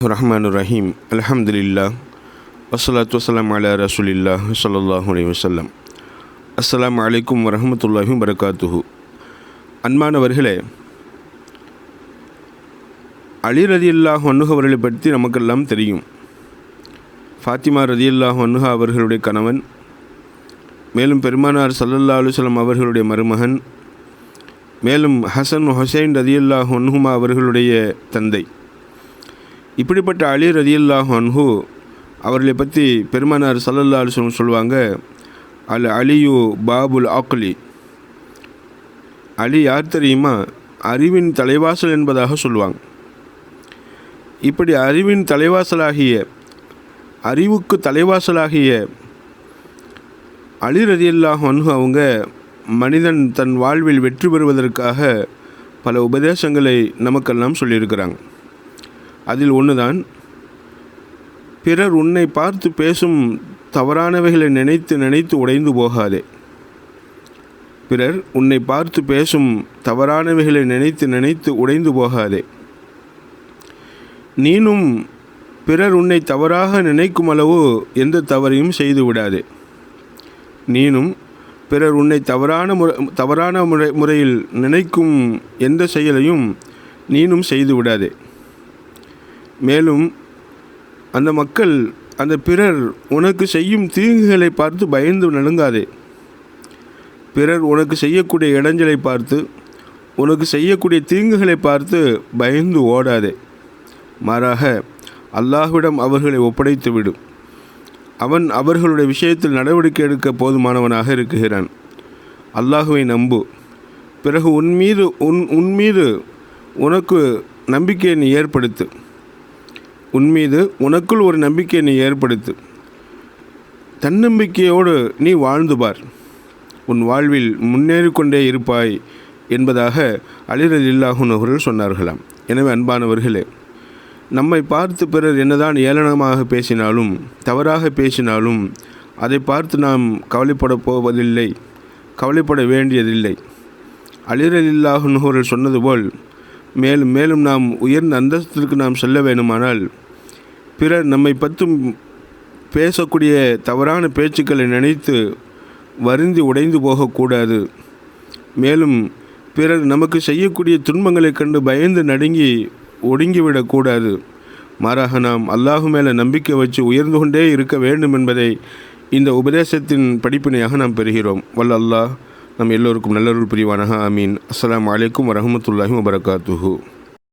ரஹ்மான் ரஹீம் அலஹம்துல்லா வசலாத் வசலாம் அலா ரசூலில்லா ஸல்லல்லாஹு அலி வசல்லம் அஸ்லாம் அலைக்கும் வரஹ்மத்துல்லாஹி வரகாத்துஹு அன்பானவர்களே அலி ரதியல்லாஹு அன்ஹு அவர்களை பற்றி நமக்கெல்லாம் தெரியும். ஃபாத்திமா ரதியல்லாஹு அன்ஹு அவர்களுடைய கணவன் மேலும் பெருமானார் சல்லல்லா அலுவலம் அவர்களுடைய மருமகன் மேலும் ஹசன் ஹுசைன் ரதியல்லாஹு அன்ஹுமா அவர்களுடைய தந்தை. இப்படிப்பட்ட அலி ரதியுல்லாஹ் அன்ஹு அவர்களை பற்றி பெருமானார் சல்லல்லா அலுவலம் சொல்லுவாங்க அல் அலியு பாபுல் ஆக்லி அலி யார் தெரியுமா? அறிவின் தலைவாசல் என்பதாக சொல்லுவாங்க. இப்படி அறிவின் தலைவாசலாகிய அறிவுக்கு தலைவாசலாகிய அலி ரதியுல்லாஹ் அன்ஹு அவங்க மனிதன் தன் வாழ்வில் வெற்றி பெறுவதற்காக பல உபதேசங்களை நமக்கெல்லாம் சொல்லியிருக்கிறாங்க. அதில் ஒன்றுதான் பிறர் உன்னை பார்த்து பேசும் தவறானவைகளை நினைத்து நினைத்து உடைந்து போகாதே. பிறர் உன்னை பார்த்து பேசும் தவறானவைகளை நினைத்து நினைத்து உடைந்து போகாதே. நீனும் பிறர் உன்னை தவறாக நினைக்கும் அளவு எந்த தவறையும் செய்து விடாதே. நீனும் பிறர் உன்னை தவறான முறை தவறான முறை முறையில் நினைக்கும் எந்த செயலையும் நீனும் செய்து விடாதே. மேலும் அந்த மக்கள் அந்த பிறர் உனக்கு செய்யும் தீங்குகளை பார்த்து பயந்து நடுங்காதே. பிறர் உனக்கு செய்யக்கூடிய இடைஞ்சலை பார்த்து உனக்கு செய்யக்கூடிய தீங்குகளை பார்த்து பயந்து ஓடாதே. மாறாக அல்லாஹ்விடம் அவர்களை ஒப்படைத்து விடும் அவன் அவர்களுடைய விஷயத்தில் நடவடிக்கை எடுக்க போதுமானவனாக இருக்குகிறான். அல்லாஹுவை நம்பு. பிறகு உன் மீது உன் உன் மீது உனக்கு நம்பிக்கையை நீ ஏற்படுத்து. உன் மீது உனக்குள் ஒரு நம்பிக்கையை நீ ஏற்படுத்து. தன்னம்பிக்கையோடு நீ வாழ்ந்து பார். உன் வாழ்வில் முன்னேறி கொண்டே இருப்பாய் என்பதாக அலிரல் இல்லாஹுன் அவர்கள் சொன்னார்களாம். எனவே அன்பானவர்களே நம்மை பார்த்து பிறர் என்னதான் ஏளனமாக பேசினாலும் தவறாக பேசினாலும் அதை பார்த்து நாம் கவலைப்பட போவதில்லை கவலைப்பட வேண்டியதில்லை. அலிரல் இல்லாஹுன் சொன்னது போல் மேலும் மேலும் நாம் உயர்ந்த அந்தஸ்திற்கு நாம் செல்ல வேணுமானால் பிறர் நம்மை பற்றும் பேசக்கூடிய தவறான பேச்சுக்களை நினைத்து வருந்தி உடைந்து போகக்கூடாது. மேலும் பிறர் நமக்கு செய்யக்கூடிய துன்பங்களைக் கண்டு பயந்து நடுங்கி ஒடுங்கிவிடக்கூடாது மாறாக நாம் அல்லாஹு மேலே நம்பிக்கை வச்சு உயர்ந்து கொண்டே இருக்க வேண்டும் என்பதை இந்த உபதேசத்தின் படிப்பினையாக நாம் பெறுகிறோம். வல்ல அல்லாஹ் நம் எல்லோருக்கும் நல்லொரு பிரிவானாக. ஆமீன். அஸ்லாம் வலைக்கம் வரமத்துல்லாஹி வபரகாத்துஹூ.